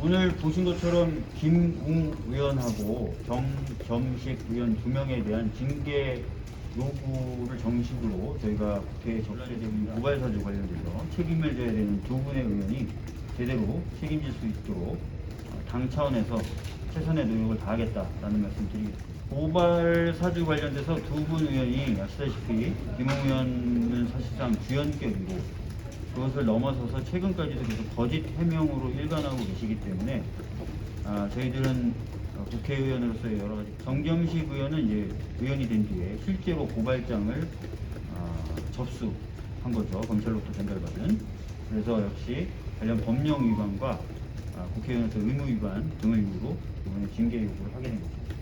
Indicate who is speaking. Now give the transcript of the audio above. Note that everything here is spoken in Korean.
Speaker 1: 오늘 보신 것처럼 김웅 의원하고 정점식 의원 두 명에 대한 징계 요구를 정식으로 저희가 국회에 접수되고 있는 고발 사주 관련돼서 책임을 져야 되는 두 분의 의원이 제대로 책임질 수 있도록 어, 당 차원에서 최선의 노력을 다하겠다라는 말씀 드리겠습니다. 고발 사주 관련돼서 두 분 의원이 아시다시피 김웅 의원은 사실상 주연격이고 그것을 넘어서서 최근까지도 계속 거짓 해명으로 일관하고 계시기 때문에 아, 저희들은 어, 국회의원으로서의 여러 가지 정겸식 의원은 이제 의원이 된 뒤에 실제로 고발장을 아, 접수한 거죠 검찰로부터 전달받은 그래서 역시 관련 법령 위반과 아, 국회의원으로서 의무 위반 등을 이유로 이번에 징계 요구를 하게 된 거죠.